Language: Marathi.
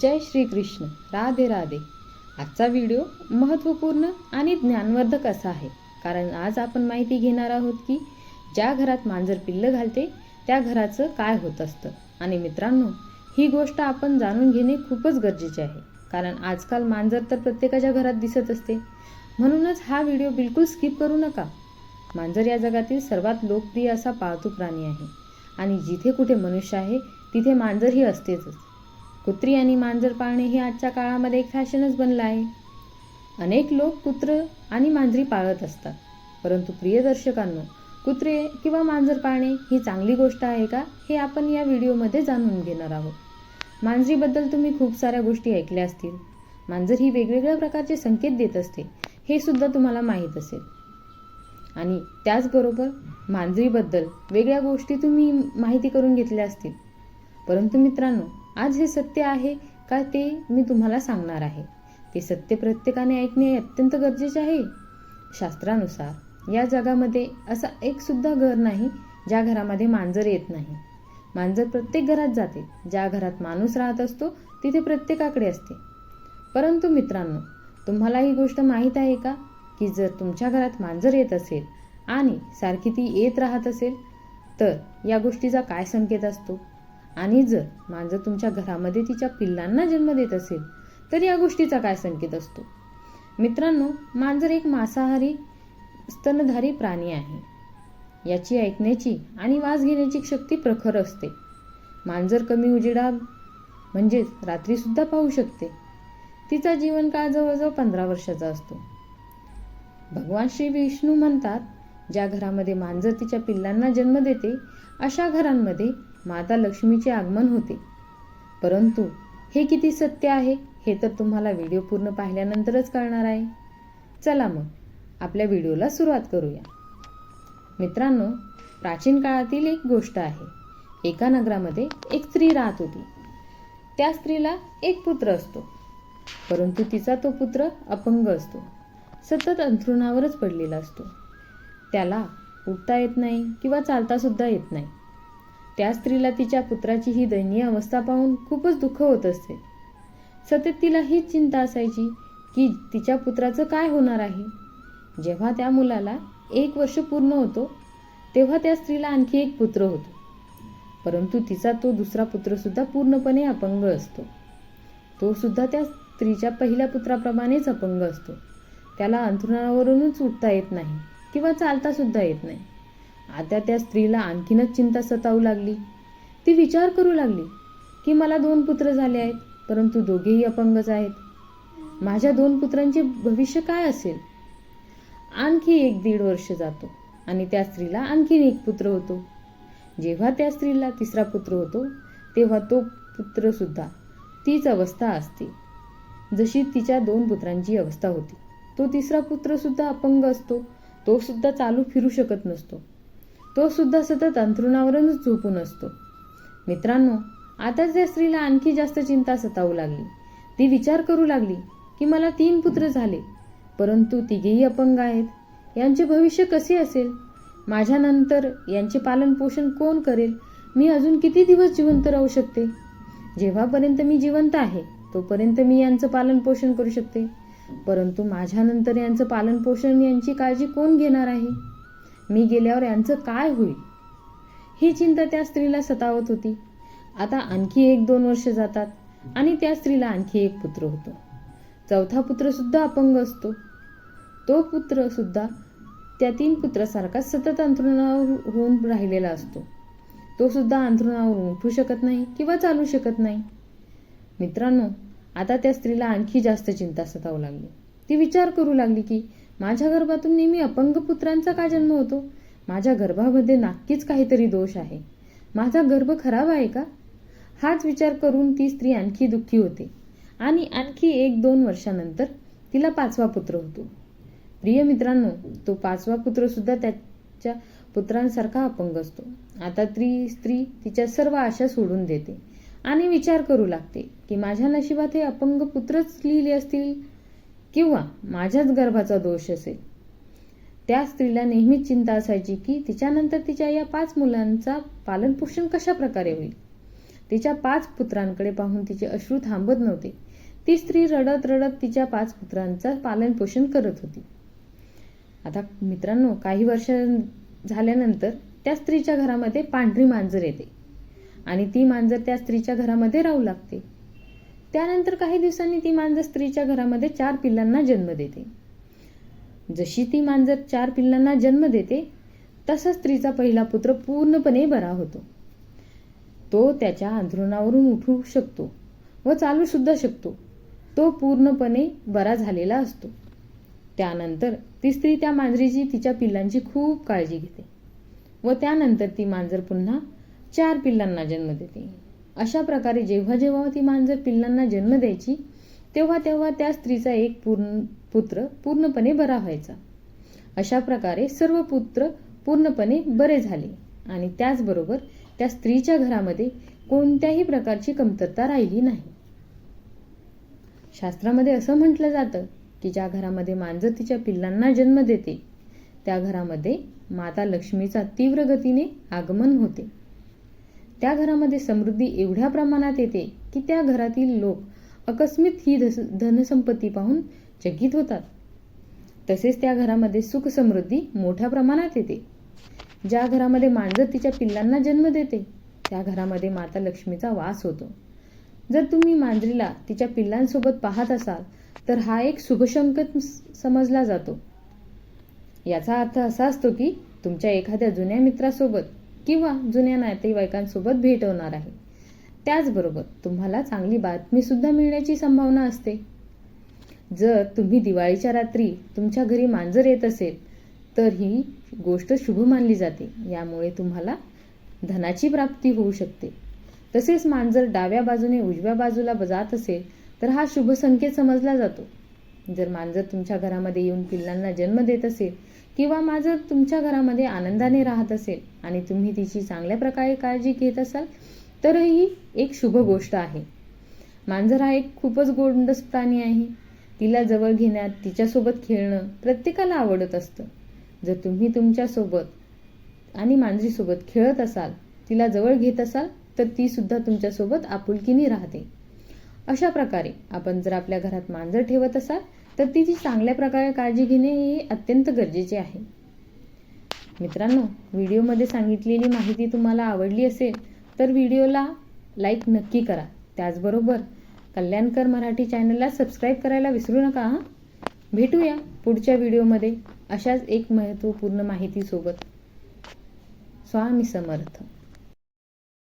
जय श्री कृष्ण राधे राधे. आजचा व्हिडिओ महत्त्वपूर्ण आणि ज्ञानवर्धक असा आहे. कारण आज आपण माहिती घेणार आहोत की ज्या घरात मांजर पिल्लं घालते त्या घराचं काय होत असतं. आणि मित्रांनो ही गोष्ट आपण जाणून घेणे खूपच गरजेचे आहे. कारण आजकाल मांजर तर प्रत्येकाच्या घरात दिसत असते. म्हणूनच हा व्हिडिओ बिलकुल स्किप करू नका. मांजर या जगातील सर्वात लोकप्रिय असा पाळतू प्राणी आहे. आणि जिथे कुठे मनुष्य आहे तिथे मांजर ही असतेच. कुत्री आणि मांजर पाळणे हे आजच्या काळामध्ये एक फॅशनच बनलं आहे. अनेक लोक कुत्र आणि मांजरी पाळत असतात. परंतु प्रिय दर्शकांनो कुत्रे किंवा मांजर पाळणे ही चांगली गोष्ट आहे का हे आपण या व्हिडिओमध्ये जाणून घेणार आहोत. मांजरीबद्दल तुम्ही खूप साऱ्या गोष्टी ऐकल्या असतील. मांजर ही वेगवेगळ्या प्रकारचे संकेत देत असते हे सुद्धा तुम्हाला माहीत असेल. आणि त्याचबरोबर मांजरीबद्दल वेगळ्या गोष्टी तुम्ही माहिती करून घेतल्या असतील. परंतु मित्रांनो आज हे सत्य आहे का ते मी तुम्हाला सांगणार आहे. ते सत्य प्रत्येकाने ऐकणे अत्यंत गरजेचे आहे. शास्त्रानुसार या जगामध्ये असा एक सुद्धा घर नाही ज्या घरामध्ये मांजर येत नाही. मांजर प्रत्येक घरात जाते. ज्या घरात माणूस राहत असतो तिथे प्रत्येकाकडे असते. परंतु मित्रांनो तुम्हाला ही गोष्ट माहीत आहे का? की जर तुमच्या घरात मांजर येत असेल आणि सारखी ती येत राहत असेल तर या गोष्टीचा काय संकेत असतो? आणि जर मांजर तुमच्या घरामध्ये तिच्या पिल्लांना जन्म देत असेल तर या गोष्टीचा काय संकेत असतो? मित्रांनो मांजर एक मांसाहारी स्तनधारी प्राणी आहे. याची ऐकण्याची आणि वास घेण्याची शक्ती प्रखर असते. मांजर कमी उजेडा म्हणजेच रात्रीसुद्धा पाहू शकते. तिचा जीवनकाळ जवळजवळ पंधरा वर्षाचा असतो. भगवान श्री विष्णू म्हणतात ज्या घरामध्ये मांजर तिच्या पिल्लांना जन्म देते अशा घरांमध्ये माता लक्ष्मीचे आगमन होते. परंतु हे किती सत्य आहे हे तर तुम्हाला व्हिडिओ पूर्ण पाहिल्यानंतरच कळणार आहे. चला मग आपल्या व्हिडिओला सुरुवात करूया. मित्रांनो प्राचीन काळातील एक गोष्ट आहे. एका नगरामध्ये एक स्त्री राहत होती. त्या स्त्रीला एक पुत्र असतो. परंतु तिचा तो पुत्र अपंग असतो. सतत अंथरुणावरच पडलेला असतो. त्याला उठता येत नाही किंवा चालतासुद्धा येत नाही. त्या स्त्रीला तिच्या पुत्राची ही दयनीय अवस्था पाहून खूपच दुःख होत असते. सतत तिला हीच चिंता असायची की तिच्या पुत्राचं काय होणार आहे? जेव्हा त्या मुलाला एक वर्ष पूर्ण होतो तेव्हा त्या स्त्रीला आणखी एक पुत्र होतो. परंतु तिचा तो दुसरा पुत्रसुद्धा पूर्णपणे अपंग असतो. तो सुद्धा त्या स्त्रीच्या पहिल्या पुत्राप्रमाणेच अपंग असतो. त्याला अंथरुणावरूनच उठता येत नाही किंवा चालतासुद्धा येत नाही. आता त्या स्त्रीला आणखीनच चिंता सतावू लागली. ती विचार करू लागली की मला दोन पुत्र झाले आहेत परंतु दोघेही अपंगच आहेत. माझ्या दोन पुत्रांचे भविष्य काय असेल? आणखी एक दीड वर्ष जातो आणि त्या स्त्रीला आणखीन एक पुत्र होतो. जेव्हा त्या स्त्रीला तिसरा पुत्र होतो तेव्हा तो पुत्रसुद्धा तीच अवस्था असते. जशी तिच्या दोन पुत्रांची अवस्था होती तो तिसरा पुत्रसुद्धा अपंग असतो तो सुद्धा चालू फिरू शकत नसतो. तो सुद्धा सतत अंथरुणावरूनच झोपून असतो. मित्रांनो आता त्या स्त्रीला आणखी जास्त चिंता सतावू लागली. ती विचार करू लागली की मला तीन पुत्र झाले परंतु तिघेही अपंग आहेत. यांचे भविष्य कसे असेल? माझ्यानंतर यांचे पालनपोषण कोण करेल? मी अजून किती दिवस जिवंत राहू शकते? जेव्हापर्यंत मी जिवंत आहे तोपर्यंत मी यांचं पालनपोषण करू शकते. परंतु माझ्यानंतर यांचं पालनपोषण यांची काळजी कोण घेणार आहे? मी गेल्यावर यांचं काय होईल? ही चिंता त्या स्त्रीला सतावत होती. आता आणखी एक दोन वर्ष जातात आणि त्या स्त्रीला आणखी एक पुत्र होतो. चौथा पुत्र सुद्धा अपंग असतो. तो पुत्र सुद्धा त्या तीन पुत्रासारखा सतत अंथरुणावर होऊन राहिलेला असतो. तो सुद्धा अंथरुणावरून उठू शकत नाही किंवा चालू शकत नाही. मित्रांनो आता त्या स्त्रीला आणखी जास्त चिंता सतावू लागली. ती विचार करू लागली की माझ्या गर्भातून नेहमी अपंग पुत्रांचा का जन्म होतो? माझ्या गर्भामध्ये नक्कीच काहीतरी दोष आहे. माझा गर्भ खराब आहे का? हाच विचार करून ती स्त्री आणखी दुःखी होते. आणि आणखी एक दोन वर्षानंतर तिला पाचवा पुत्र होतो. प्रिय मित्रांनो तो पाचवा पुत्र सुद्धा त्याच्या पुत्रांसारखा अपंग असतो. आता ती स्त्री तिच्या सर्व आशा सोडून देते. आणि विचार करू लागते की माझ्या नशिबात हे अपंग पुत्रच लिहिले असतील? किंवा माझ्याच गर्भाचा दोष असेल. त्या स्त्रीला नेहमीच चिंता असायची की तिच्यानंतर तिच्या या पाच मुलांचा पालनपोषण कशा प्रकारे होईल? तिच्या पाच पुत्रांकडे पाहून तिचे अश्रू थांबत नव्हते. ती स्त्री रडत रडत तिच्या पाच पुत्रांचा पालनपोषण करत होती. आता मित्रांनो काही वर्ष झाल्यानंतर त्या स्त्रीच्या घरामध्ये पांढरी मांजर येते आणि ती मांजर त्या स्त्रीच्या घरामध्ये राहू लागते. त्यानंतर काही दिवसांनी ती मांजर स्त्रीच्या घरामध्ये चार पिल्लांना जन्म देते. जशी ती मांजर चार पिल्लांना जन्म देते तसा स्त्रीचा पहिला पुत्र पूर्णपणे बरा होतो. तो त्याच्या अंथरुणावरून उठू शकतो व चालू सुद्धा शकतो. तो पूर्णपणे बरा झालेला असतो. त्यानंतर ती स्त्री त्या मांजरीची तिच्या पिल्लांची खूप काळजी घेते व त्यानंतर ती मांजर पुन्हा चार पिल्लांना जन्म देते. अशा प्रकारे जेव्हा जेव्हा ती मांजर पिल्लांना जन्म द्यायची तेव्हा तेव्हा त्या स्त्रीचा एक पूर्ण पुत्र पूर्णपणे बरा व्हायचा. अशा प्रकारे सर्व पुत्र पूर्णपणे बरे झाले आणि त्याचबरोबर त्या स्त्रीच्या घरामध्ये कोणत्याही प्रकारची कमतरता राहिली नाही. शास्त्रामध्ये असं म्हटलं जातं की ज्या घरामध्ये मांजर तिच्या पिल्लांना जन्म देते त्या घरामध्ये माता लक्ष्मीचा तीव्र गतीने आगमन होते. त्या घरामध्ये समृद्धी एवढ्या प्रमाणात येते की त्या घरातील लोक अकस्मित ही धनसंपत्ती पाहून चकित होतात. तसेच त्या घरामध्ये सुख समृद्धी मोठ्या प्रमाणात येते. ज्या घरामध्ये मांजर तिच्या पिल्लांना जन्म देते त्या घरामध्ये माता लक्ष्मीचा वास होतो. जर तुम्ही मांजरीला तिच्या पिल्लांसोबत पाहत असाल तर हा एक शुभशंकत समजला जातो. याचा अर्थ असा असतो की तुमच्या एखाद्या जुन्या मित्रासोबत किंवा जुन्या नातेवाईकांसोबत भेट होणार आहे. त्याचबरोबर तुम्हाला चांगली बातमी सुद्धा मिळण्याची संभावना असते. जर तुम्ही दिवाळीच्या रात्री तुमच्या घरी मांजर येत असेल तर ही गोष्ट शुभ मानली जाते. यामुळे तुम्हाला धनाची प्राप्ती होऊ शकते. तसेच मांजर डाव्या बाजूने उजव्या बाजूला जात असेल तर हा शुभ संकेत समजला जातो. जर मांजर तुमच्या घरामध्ये येऊन पिल्लांना जन्म देत असेल किंवा माझं तुमच्या घरामध्ये आनंदाने राहत असेल आणि तुम्ही तिची चांगल्या प्रकारे काळजी घेत असाल तर ही एक शुभ गोष्ट आहे. मांजर हा एक खूपच गोंडस प्राणी आहे. तिला जवळ घेण्यात तिच्यासोबत खेळणं प्रत्येकाला आवडत असतं. जर तुम्ही तुमच्यासोबत आणि मांजरीसोबत खेळत असाल तिला जवळ घेत असाल तर ती सुद्धा तुमच्यासोबत आपुलकीने राहते. अशा प्रकारे आपण जर आपल्या घरात मांजर ठेवत असाल तर तिची चांगल्या प्रकारे काळजी घेणे हे अत्यंत गरजेचे आहे. मित्रांनो व्हिडिओमध्ये सांगितलेली माहिती तुम्हाला आवडली असेल तर व्हिडिओला लाईक नक्की करा. त्याचबरोबर कल्याणकर मराठी चॅनलला सबस्क्राईब करायला विसरू नका हां? भेटूया पुढच्या व्हिडिओमध्ये अशाच एक महत्त्वपूर्ण माहितीसोबत. स्वामी समर्थ.